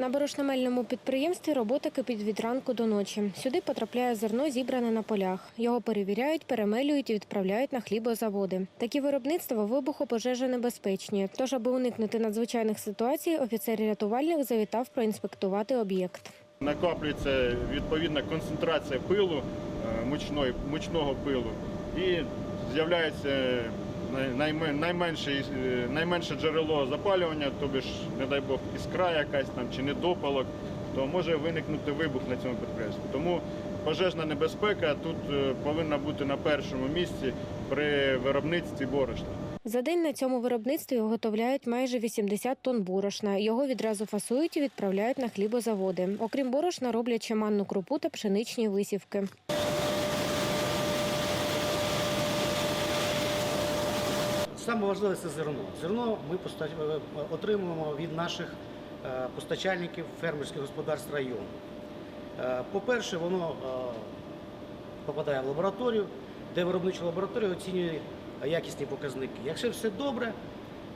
На борошномельному підприємстві робота кипить від ранку до ночі. Сюди потрапляє зерно, зібране на полях. Його перевіряють, перемелюють і відправляють на хлібозаводи. Такі виробництва вибухопожежонебезпечні. Тож, аби уникнути надзвичайних ситуацій, офіцер-рятувальник завітав проінспектувати об'єкт. накоплюється відповідна концентрація пилу, е, мучної, мучного пилу, і з'являється найменше, е, найменше джерело запалювання, тобі ж, не дай Бог, іскра якась там чи недопалок, то може виникнути вибух на цьому підприємстві. Тому пожежна небезпека тут е, повинна бути на першому місці при виробництві борошна. За день на цьому виробництві виготовляють майже 80 тонн борошна. Його відразу фасують і відправляють на хлібозаводи. Окрім борошна, роблять ще крупу та пшеничні висівки. Саме важливе це зерно. Зерно ми е, отримуємо від наших е, постачальників фермерських господарств району. Е, По-перше, воно е, попадає в лабораторію, де виробнича лабораторія оцінює якісні показники. Якщо все добре,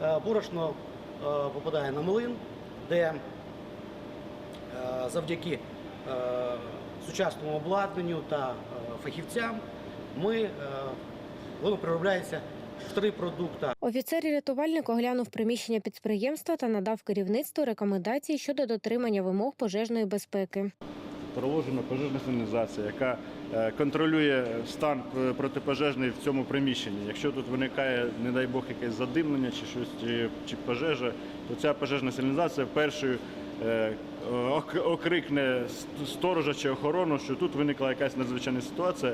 е, борошно е, попадає на млин, де е, завдяки е, сучасному обладнанню та е, фахівцям ми, е, воно переробляється в три продукти. Офіцер і рятувальник оглянув приміщення підприємства та надав керівництву рекомендації щодо дотримання вимог пожежної безпеки. проложена пожежна сигналізація, яка е, контролює стан е, протипожежний в цьому приміщенні. Якщо тут виникає, не дай Бог, якесь задимлення чи щось чи, чи пожежа, то ця пожежна сигналізація першою е, окрикне сторожа чи охорону, що тут виникла якась надзвичайна ситуація.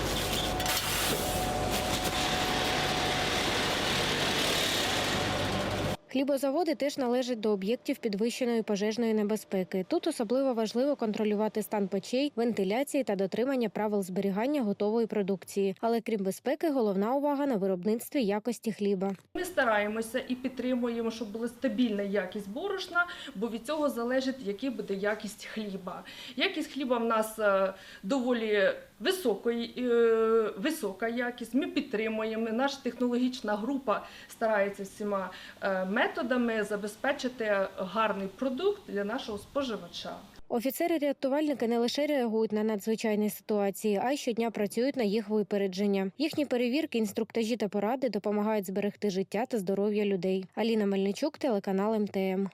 Хлібозаводи теж належать до об'єктів підвищеної пожежної небезпеки. Тут особливо важливо контролювати стан печей, вентиляції та дотримання правил зберігання готової продукції. Але крім безпеки, головна увага на виробництві якості хліба. Ми стараємося і підтримуємо, щоб була стабільна якість борошна, бо від цього залежить, яка буде якість хліба. Якість хліба в нас е, доволі високої, е, висока якість. Ми підтримуємо. Наша технологічна група старається всіма е, методами забезпечити гарний продукт для нашого споживача. Офіцери-рятувальники не лише реагують на надзвичайні ситуації, а й щодня працюють на їх випередження. Їхні перевірки, інструктажі та поради допомагають зберегти життя та здоров'я людей. Аліна Мельничук, телеканал МТМ.